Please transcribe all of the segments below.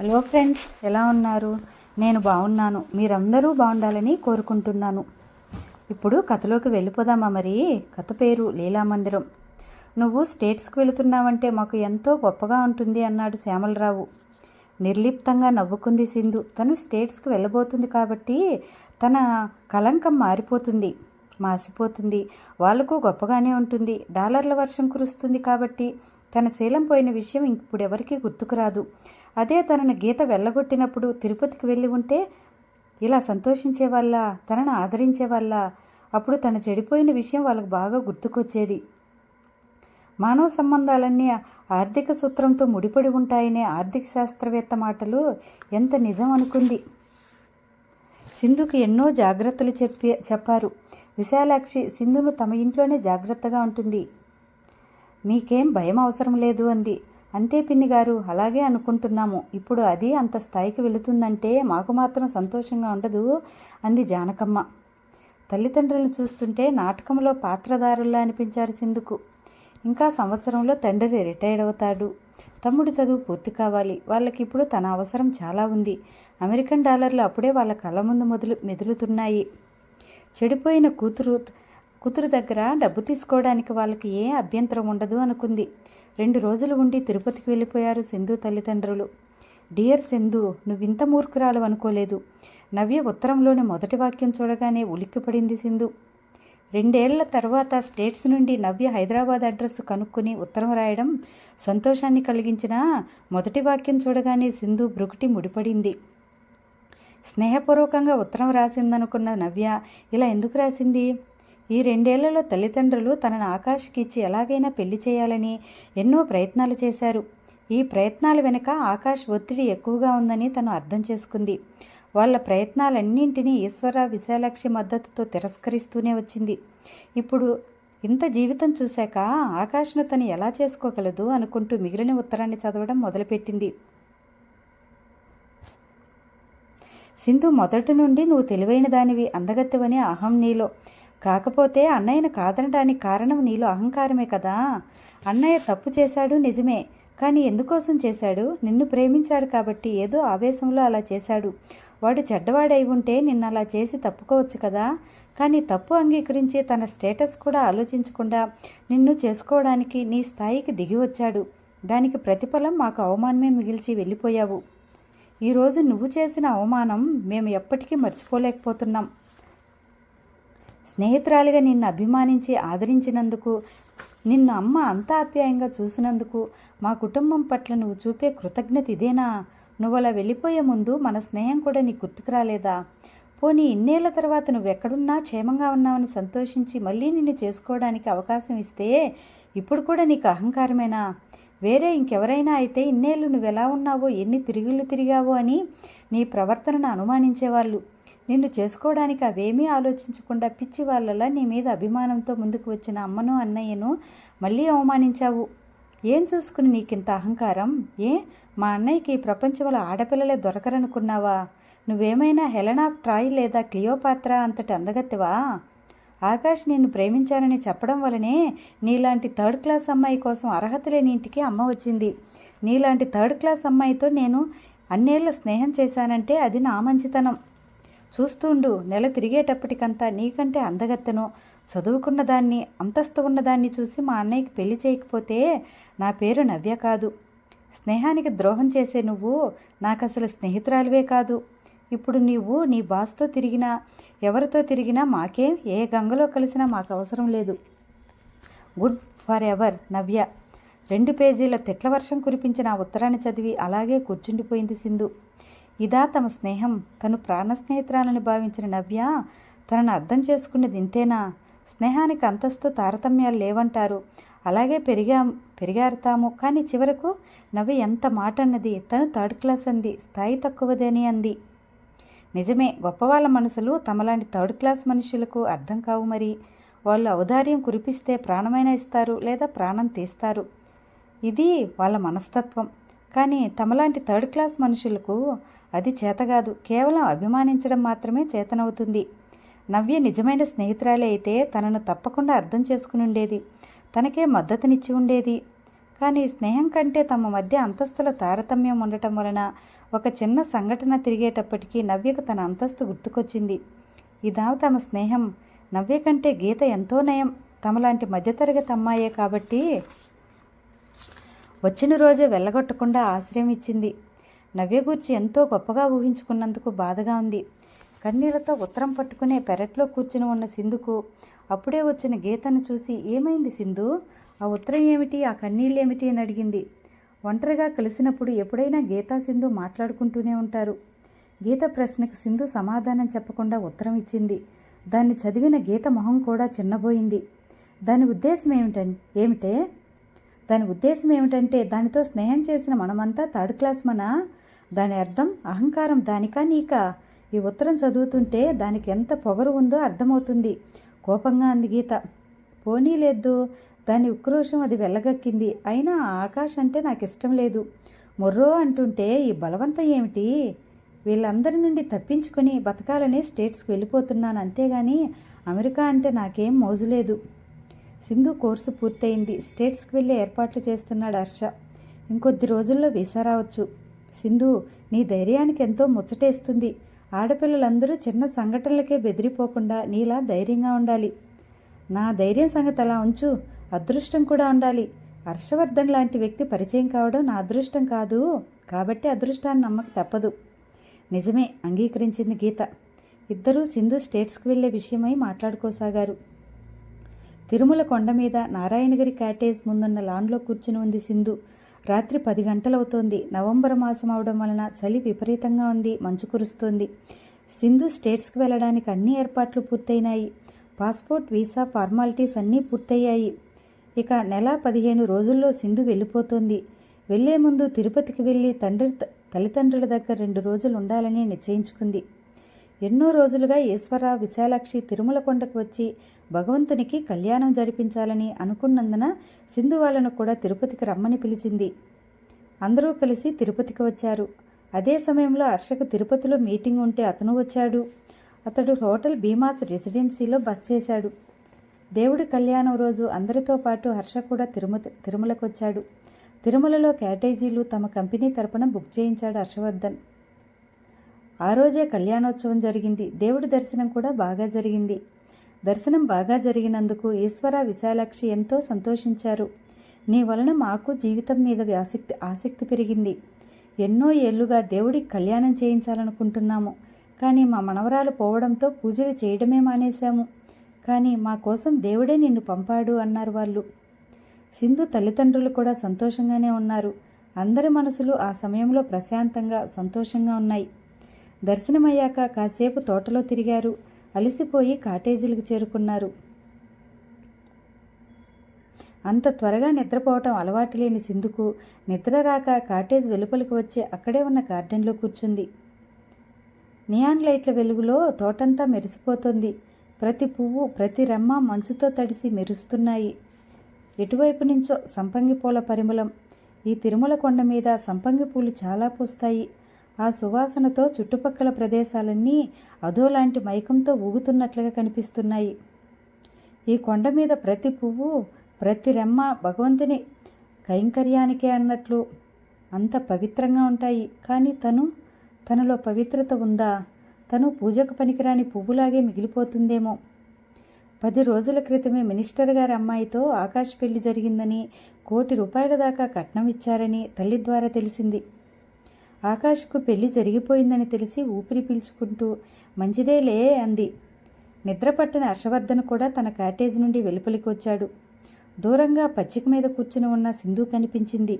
Hello friends ఎలా ఉన్నారు? నేను బాగున్నాను. మీరందరూ బాగుండాలని కోరుకుంటున్నాను. ఇప్పుడు కథలోకి వెళ్ళిపోదామా మరి? కథ పేరు లీలామందిరం. నువ్వు స్టేట్స్కి వెళుతున్నావంటే మాకు ఎంతో గొప్పగా ఉంటుంది అన్నాడు శ్యామలరావు. నిర్లిప్తంగా నవ్వుకుంది సింధు. తను స్టేట్స్కి వెళ్ళబోతుంది కాబట్టి తన కలంకం మారిపోతుంది మాసిపోతుంది. వాళ్ళకు గొప్పగానే ఉంటుంది. డాలర్ల వర్షం కురుస్తుంది కాబట్టి తన శీలం పోయిన విషయం ఇప్పుడు ఎవరికీ గుర్తుకురాదు అదే తనను గీత వెళ్ళగొట్టినప్పుడు తిరుపతికి వెళ్ళి ఉంటే ఇలా సంతోషించే వాళ్ళ తనను ఆదరించే వాళ్ళ అప్పుడు తను చెడిపోయిన విషయం వాళ్ళకు బాగా గుర్తుకొచ్చేది. మానవ సంబంధాలన్నీ ఆర్థిక సూత్రంతో ముడిపడి ఉంటాయనే ఆర్థిక శాస్త్రవేత్త మాటలు ఎంత నిజం అనుకుంది. సింధుకి ఎన్నో జాగ్రత్తలు చెప్పి చెప్పారు. విశాలాక్షి సింధును తమ ఇంట్లోనే జాగ్రత్తగా ఉంటుంది. మీకేం భయం అవసరం లేదు అంది. అంతే పిన్ని గారు అలాగే అనుకుంటున్నాము. ఇప్పుడు అది అంత స్థాయికి వెళుతుందంటే మాకు మాత్రం సంతోషంగా ఉండదు అంది జానకమ్మ. తల్లిదండ్రులను చూస్తుంటే నాటకంలో పాత్రదారుల్లా అనిపించారు సింధుకు. ఇంకా సంవత్సరంలో తండ్రి రిటైర్డ్ అవుతాడు. తమ్ముడు చదువు పూర్తి కావాలి. వాళ్ళకి ఇప్పుడు తన అవసరం చాలా ఉంది. అమెరికన్ డాలర్లు అప్పుడే వాళ్ళ కళ్ళ ముందు మొదలు మెదులుతున్నాయి. చెడిపోయిన కూతురు కూతురు దగ్గర డబ్బు తీసుకోవడానికి వాళ్ళకి ఏ అభ్యంతరం ఉండదు అనుకుంది. రెండు రోజులు ఉండి తిరుపతికి వెళ్ళిపోయారు సింధు తల్లిదండ్రులు. డియర్ సింధు నువ్వింత మూర్ఖురాలు అనుకోలేదు. నవ్య ఉత్తరంలోని మొదటి వాక్యం చూడగానే ఉలిక్కిపడింది సింధు. రెండేళ్ళ తర్వాత స్టేట్స్ నుండి నవ్య హైదరాబాద్ అడ్రస్ కనుక్కొని ఉత్తరం రాయడం సంతోషాన్ని కలిగించిన మొదటి వాక్యం చూడగానే సింధు బ్రుకుటి ముడిపడింది. స్నేహపూర్వకంగా ఉత్తరం రాసిందనుకున్న నవ్య ఇలా ఎందుకు రాసింది? ఈ రెండేళ్ళలో తల్లిదండ్రులు తనను ఆకాష్కి ఇచ్చి ఎలాగైనా పెళ్ళి చేయాలని ఎన్నో ప్రయత్నాలు చేశారు. ఈ ప్రయత్నాల వెనుక ఆకాష్ ఒత్తిడి ఎక్కువగా ఉందని తను అర్థం చేసుకుంది. వాళ్ళ ప్రయత్నాలన్నింటినీ ఈశ్వర విశాలాక్షి మద్దతుతో తిరస్కరిస్తూనే వచ్చింది. ఇప్పుడు ఇంత జీవితం చూశాక ఆకాష్ను తను ఎలా చేసుకోగలదు అనుకుంటూ మిగిలిన ఉత్తరాన్ని చదవడం మొదలుపెట్టింది. సింధు మొదటి నుండి నువ్వు తెలివైన దానివి అందగత్తవని అహం నీలో. కాకపోతే అన్నయ్యను కాదనడానికి కారణం నీలో అహంకారమే కదా. అన్నయ్య తప్పు చేశాడు నిజమే కానీ ఎందుకోసం చేశాడు? నిన్ను ప్రేమించాడు కాబట్టి ఏదో ఆవేశంలో అలా చేశాడు. వాడు చెడ్డవాడై ఉంటే నిన్ను అలా చేసి తప్పుకోవచ్చు కదా. కానీ తప్పు అంగీకరించి తన స్టేటస్ కూడా ఆలోచించకుండా నిన్ను చేసుకోవడానికి నీ స్థాయికి దిగి వచ్చాడు. దానికి ప్రతిఫలం మాకు అవమానమే మిగిల్చి వెళ్ళిపోయావు. ఈరోజు నువ్వు చేసిన అవమానం మేము ఎప్పటికీ మర్చిపోలేకపోతున్నాం. స్నేహితురాలిగా నిన్ను అభిమానించి ఆదరించినందుకు నిన్ను అమ్మ అంత ఆప్యాయంగా చూసినందుకు మా కుటుంబం పట్ల నువ్వు చూపే కృతజ్ఞత ఇదేనా? నువ్వు అలా వెళ్ళిపోయే ముందు మన స్నేహం కూడా నీకు గుర్తుకు రాలేదా? పోనీ ఇన్నేళ్ళ తర్వాత నువ్వు ఎక్కడున్నా క్షేమంగా ఉన్నావని సంతోషించి మళ్ళీ నిన్ను చేసుకోవడానికి అవకాశం ఇస్తే ఇప్పుడు కూడా నీకు అహంకారమేనా? వేరే ఇంకెవరైనా అయితే ఇన్నేళ్ళు నువ్వు ఎలా ఉన్నావో ఎన్ని తిరుగుళ్ళు తిరిగావో అని నీ ప్రవర్తనను అనుమానించేవాళ్ళు. నిన్ను చేసుకోవడానికి అవేమీ ఆలోచించకుండా పిచ్చి వాళ్ళలా నీ మీద అభిమానంతో ముందుకు వచ్చిన అమ్మను అన్నయ్యను మళ్ళీ అవమానించావు. ఏం చూసుకుని నీకింత అహంకారం? ఏ? మా అన్నయ్యకి ప్రపంచంలో ఆడపిల్లలే దొరకరనుకున్నావా? నువ్వేమైనా హెలెనా ట్రాయ్ లేదా క్లియోపాత్ర అంతటి అందగత్తెవా? ఆకాష్ నిన్ను ప్రేమించానని చెప్పడం వలనే నీలాంటి థర్డ్ క్లాస్ అమ్మాయి కోసం అర్హత లేని ఇంటికి అమ్మ వచ్చింది. నీలాంటి థర్డ్ క్లాస్ అమ్మాయితో నేను అన్నేళ్ళ స్నేహం చేశానంటే అది నా మంచితనం. చూస్తుండు నెల తిరిగేటప్పటికంతా నీకంటే అందగత్తెను. చదువుకున్న దాన్ని అంతస్తు ఉన్నదాన్ని చూసి మా అన్నయ్యకి పెళ్ళి చేయకపోతే నా పేరు నవ్య కాదు. స్నేహానికి ద్రోహం చేసే నువ్వు నాకు అసలు స్నేహితురాలివే కాదు. ఇప్పుడు నీవు నీ బాస్తో తిరిగినా ఎవరితో తిరిగినా మాకేం ఏ గంగలో కలిసినా మాకు అవసరం లేదు. Good for ever Navya. రెండు పేజీల తిట్ల వర్షం కురిపించిన ఆ ఉత్తరాన్ని చదివి అలాగే కూర్చుండిపోయింది సింధు. ఇదా తమ స్నేహం. తను ప్రాణ స్నేహితురాలని భావించిన నవ్య తనను అర్థం చేసుకున్నది ఇంతేనా? స్నేహానికి అంతస్తు తారతమ్యాలు లేవంటారు. అలాగే పెరిగా పెరిగారుతాము. కానీ చివరకు నవ్వి ఎంత మాట అన్నది తను థర్డ్ క్లాస్ అంది. స్థాయి తక్కువదని అంది. నిజమే. గొప్పవాళ్ళ మనసులు తమలాంటి థర్డ్ క్లాస్ మనుషులకు అర్థం కావు మరి. వాళ్ళు ఔదార్యం కురిపిస్తే ప్రాణమైనా ఇస్తారు లేదా ప్రాణం తీస్తారు. ఇది వాళ్ళ మనస్తత్వం. కానీ తమలాంటి థర్డ్ క్లాస్ మనుషులకు అది చేతగాదు కేవలం అభిమానించడం మాత్రమే చేతనవుతుంది. నవ్య నిజమైన స్నేహితురాలే అయితే తనను తప్పకుండా అర్థం చేసుకుని ఉండేది. తనకే మద్దతునిచ్చి ఉండేది. కానీ స్నేహం కంటే తమ మధ్య అంతస్తుల తారతమ్యం ఉండటం వలన ఒక చిన్న సంఘటన తిరిగేటప్పటికీ నవ్యకు తన అంతస్తు గుర్తుకొచ్చింది. ఇదా తమ స్నేహం. నవ్య కంటే గీత ఎంతో నయం. తమలాంటి మధ్యతరగతి అమ్మాయే కాబట్టి వచ్చిన రోజే వెళ్ళగొట్టకుండా ఆశ్రయం ఇచ్చింది నవ్య గూర్చి ఎంతో గొప్పగా ఊహించుకున్నందుకు బాధగా ఉంది. కన్నీళ్ళతో ఉత్తరం పట్టుకునే పెరట్లో కూర్చుని ఉన్న సింధుకు అప్పుడే వచ్చిన గీతను చూసి ఏమైంది సింధు? ఆ ఉత్తరం ఏమిటి? ఆ కన్నీళ్ళు ఏమిటి అని అడిగింది. ఒంటరిగా కలిసినప్పుడు ఎప్పుడైనా గీతా సింధు మాట్లాడుకుంటూనే ఉంటారు. గీత ప్రశ్నకు సింధు సమాధానం చెప్పకుండా ఉత్తరం ఇచ్చింది. దాన్ని చదివిన గీత మొహం కూడా చిన్నబోయింది. దాని ఉద్దేశం ఏమిటని ఏమిటే? దాని ఉద్దేశం ఏమిటంటే దానితో స్నేహం చేసిన మనమంతా థర్డ్ క్లాస్ మనా? దాని అర్థం అహంకారం దానికా నీకా? ఈ ఉత్తరం చదువుతుంటే దానికి ఎంత పొగరు ఉందో అర్థమవుతుంది. కోపంగా అంది గీత. పోనీ లేదు దాని ఉక్రోషం అది వెళ్ళగక్కింది అయినా ఆకాష్ అంటే నాకు ఇష్టం లేదు. మొర్రో అంటుంటే ఈ బలవంతం ఏమిటి? వీళ్ళందరి నుండి తప్పించుకొని బతకాలని స్టేట్స్కి వెళ్ళిపోతున్నాను. అంతేగాని అమెరికా అంటే నాకేం మోజు లేదు. సింధు కోర్సు పూర్తయింది. స్టేట్స్కి వెళ్ళి ఏర్పాట్లు చేస్తున్నాడు హర్ష. ఇంకొద్ది రోజుల్లో వీసా రావచ్చు. సింధు నీ ధైర్యానికి ఎంతో ముచ్చటేస్తుంది. ఆడపిల్లలందరూ చిన్న సంఘటనలకే బెదిరిపోకుండా నీలా ధైర్యంగా ఉండాలి. నా ధైర్యం సంగతి అలా ఉంచు అదృష్టం కూడా ఉండాలి. హర్షవర్ధన్ లాంటి వ్యక్తి పరిచయం కావడం నా అదృష్టం కాదు కాబట్టి అదృష్టాన్ని నమ్మక తప్పదు. నిజమే అంగీకరించింది గీత. ఇద్దరూ సింధు స్టేట్స్కి వెళ్ళే విషయమై మాట్లాడుకోసాగారు. తిరుమల కొండ మీద నారాయణగిరి క్యాటేజ్ ముందున్న లాన్లో కూర్చుని ఉంది సింధు. రాత్రి పది గంటలవుతోంది. నవంబర్ మాసం అవడం వలన చలి విపరీతంగా ఉంది. మంచు కురుస్తోంది. సింధు స్టేట్స్కి వెళ్ళడానికి అన్ని ఏర్పాట్లు పూర్తయినాయి. పాస్పోర్ట్ వీసా ఫార్మాలిటీస్ అన్నీ పూర్తయ్యాయి. ఇక నెల పదిహేను రోజుల్లో సింధు వెళ్ళిపోతుంది. వెళ్ళే ముందు తిరుపతికి వెళ్ళి తండ్రి తల్లిదండ్రుల దగ్గర రెండు రోజులు ఉండాలని నిశ్చయించుకుంది. ఎన్నో రోజులుగా ఈశ్వర విశాలాక్షి తిరుమల కొండకు వచ్చి భగవంతునికి కళ్యాణం జరిపించాలని అనుకున్నందున సింధు వాళ్ళను కూడా తిరుపతికి రమ్మని పిలిచింది. అందరూ కలిసి తిరుపతికి వచ్చారు. అదే సమయంలో హర్షకు తిరుపతిలో మీటింగ్ ఉంటే అతను వచ్చాడు. అతడు హోటల్ భీమాస్ రెసిడెన్సీలో బస్ చేశాడు. దేవుడి కళ్యాణం రోజు అందరితో పాటు హర్ష కూడా తిరుమ తిరుమలకు వచ్చాడు తిరుమలలో క్యాటేజీలు తమ కంపెనీ తరపున బుక్ చేయించాడు హర్షవర్ధన్. ఆ రోజే కళ్యాణోత్సవం జరిగింది. దేవుడి దర్శనం కూడా బాగా జరిగింది. దర్శనం బాగా జరిగినందుకు ఈశ్వర విశాలాక్షి ఎంతో సంతోషించారు. నీ వలన మాకు జీవితం మీద ఆసక్తి ఆసక్తి పెరిగింది. ఎన్నో ఏళ్ళుగా దేవుడికి కళ్యాణం చేయించాలనుకుంటున్నాము. కానీ మా మనవరాలు పోవడంతో పూజలు చేయడమే మానేశాము. కానీ మా కోసం దేవుడే నిన్ను పంపాడు అన్నారు వాళ్ళు. సింధు తల్లిదండ్రులు కూడా సంతోషంగానే ఉన్నారు. అందరి మనసులు ఆ సమయంలో ప్రశాంతంగా సంతోషంగా ఉన్నాయి. దర్శనమయ్యాక కాసేపు తోటలో తిరిగారు. అలసిపోయి కాటేజీలకు చేరుకున్నారు. అంత త్వరగా నిద్రపోవటం అలవాటు లేని సింధుకు నిద్ర రాక కాటేజ్ వెలుపలికి వచ్చి అక్కడే ఉన్న గార్డెన్లో కూర్చుంది. నియాన్ లైట్ల వెలుగులో తోటంతా మెరిసిపోతుంది. ప్రతి పువ్వు ప్రతి రెమ్మ మంచుతో తడిసి మెరుస్తున్నాయి. ఎటువైపు నుంచో సంపంగి పూల పరిమళం. ఈ తిరుమల కొండ మీద సంపంగి పూలు చాలా పూస్తాయి. ఆ సువాసనతో చుట్టుపక్కల ప్రదేశాలన్నీ అదోలాంటి మైకంతో ఊగుతున్నట్లుగా కనిపిస్తున్నాయి. ఈ కొండ మీద ప్రతి పువ్వు ప్రతి రెమ్మ భగవంతుని కైంకర్యానికే అన్నట్లు అంత పవిత్రంగా ఉంటాయి. కానీ తను తనలో పవిత్రత ఉందా? తను పూజకు పనికిరాని పువ్వులాగే మిగిలిపోతుందేమో. పది రోజుల క్రితమే మినిస్టర్ గారి అమ్మాయితో ఆకాష్ పెళ్ళి జరిగిందని కోటి రూపాయల దాకా కట్నం ఇచ్చారని తల్లి ద్వారా తెలిసింది. ఆకాష్కు పెళ్ళి జరిగిపోయిందని తెలిసి ఊపిరి పీల్చుకుంటూ మంచిదేలే అంది. నిద్రపట్టిన హర్షవర్ధన్ కూడా తన క్యాటేజ్ నుండి వెలుపలికి వచ్చాడు. దూరంగా పచ్చిక మీద కూర్చుని ఉన్న సింధు కనిపించింది.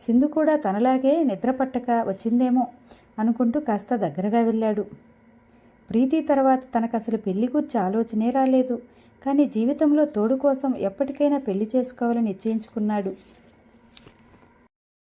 సింధు కూడా తనలాగే నిద్రపట్టక వచ్చిందేమో అనుకుంటూ కాస్త దగ్గరగా వెళ్ళాడు. ప్రీతి తర్వాత తనకు అసలు పెళ్ళి గురించి ఆలోచనే రాలేదు. కానీ జీవితంలో తోడు కోసం ఎప్పటికైనా పెళ్ళి చేసుకోవాలని నిశ్చయించుకున్నాడు.